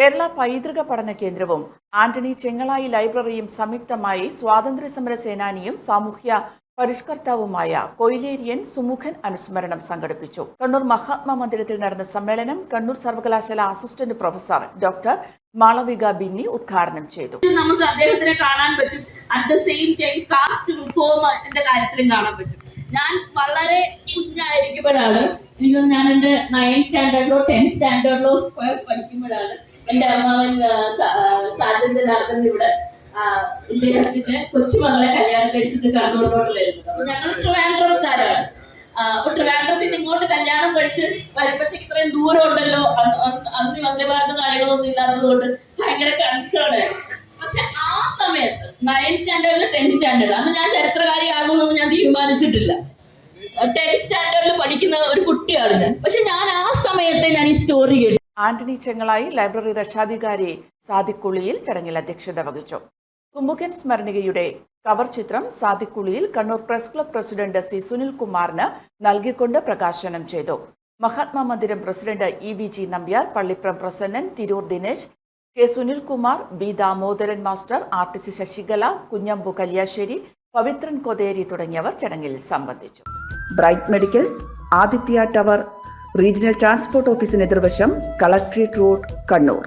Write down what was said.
കേരള പൈതൃക പഠന കേന്ദ്രവും ആന്റണി ചെങ്ങളായി ലൈബ്രറിയും സംയുക്തമായി സ്വാതന്ത്ര്യസമര സേനാനിയും സാമൂഹ്യ പരിഷ്കർത്താവുമായ കൊയിലേരിയൻ സുമുഖൻ അനുസ്മരണം സംഘടിപ്പിച്ചു. കണ്ണൂർ മഹാത്മാ മന്ദിരത്തിൽ നടന്ന സമ്മേളനം കണ്ണൂർ സർവകലാശാല assistant professor doctor Malavika Binni ഉദ്ഘാടനം ചെയ്തു. നമുക്ക് അദ്ദേഹത്തിനെ കാണാൻ പറ്റും. At the same time caste റിഫോമിന്റെ കാര്യത്തിലും കാണാൻ പറ്റും. ഞാൻ വളരെ കുഞ്ഞായിരിക്കുമ്പോഴാണ് ഞാൻ എന്റെ നയൻത് സ്റ്റാൻഡേർഡിലോ ടെൻത്ത് സ്റ്റാൻഡേർഡിലോ പഠിക്കുമ്പോഴാണ് എന്റെ അമ്മാവൻ സാജന്റെ നടത്തുന്ന ഇവിടെ കൊച്ചു കൊച്ചുമകളെ കല്യാണം കഴിച്ചിട്ട് കണ്ണൂരിലോട്ട് വരുന്നത്. അപ്പൊ ഞങ്ങൾ ട്രിവാൻഡ്രംകാരാണ് അപ്പൊ ട്രിവാൻഡ്രത്തിന് ഇങ്ങോട്ട് കല്യാണം കഴിച്ച് വരുമ്പോഴത്തേക്ക് ഇത്രയും ദൂരം ഉണ്ടല്ലോ. അന്ന് വന്ദേഭാരത കാര്യങ്ങളൊന്നും ഇല്ലാത്തത് കൊണ്ട് ഭയങ്കര കൺസേൺ പക്ഷെ ആ സമയത്ത് നയൻ സ്റ്റാൻഡേർഡിൽ ടെൻത്ത് സ്റ്റാൻഡേർഡ് അന്ന് ഞാൻ ചരിത്രകാരിയാകുമെന്ന് ഞാൻ തീരുമാനിച്ചിട്ടില്ല. ടെൻത്ത് സ്റ്റാൻഡേർഡിൽ പഠിക്കുന്ന ഒരു കുട്ടിയാണ് ഞാൻ. പക്ഷെ ഞാൻ ആ സമയത്തെ ഞാൻ ഈ സ്റ്റോറി കേട്ടു ആന്റണി ചെങ്ങളായി ലൈബ്രറി രക്ഷാധികാരി സാദിക്കുളിയിൽ ചടങ്ങിൽ അധ്യക്ഷത വഹിച്ചു. തുമ്പുകൻ സ്മരണികയുടെ കവർ ചിത്രം സാദിക്കുളിയിൽ Kannur press club president C സുനിൽകുമാറിന് നൽകിക്കൊണ്ട് പ്രകാശനം ചെയ്തു. Mahatma Mandiram president E V G Nambiar Pallipram Prasannan Tirur Dinesh K Sunilkumar B Damodaran master artist Sasikala Kunhambu Kalliasseri Pavithran Kotheri തുടങ്ങിയവർ ചടങ്ങിൽ സംബന്ധിച്ചു. Bright medicals Aditya tower regional transport ഓഫീസിന് എതിർവശം collectorate road Kannur.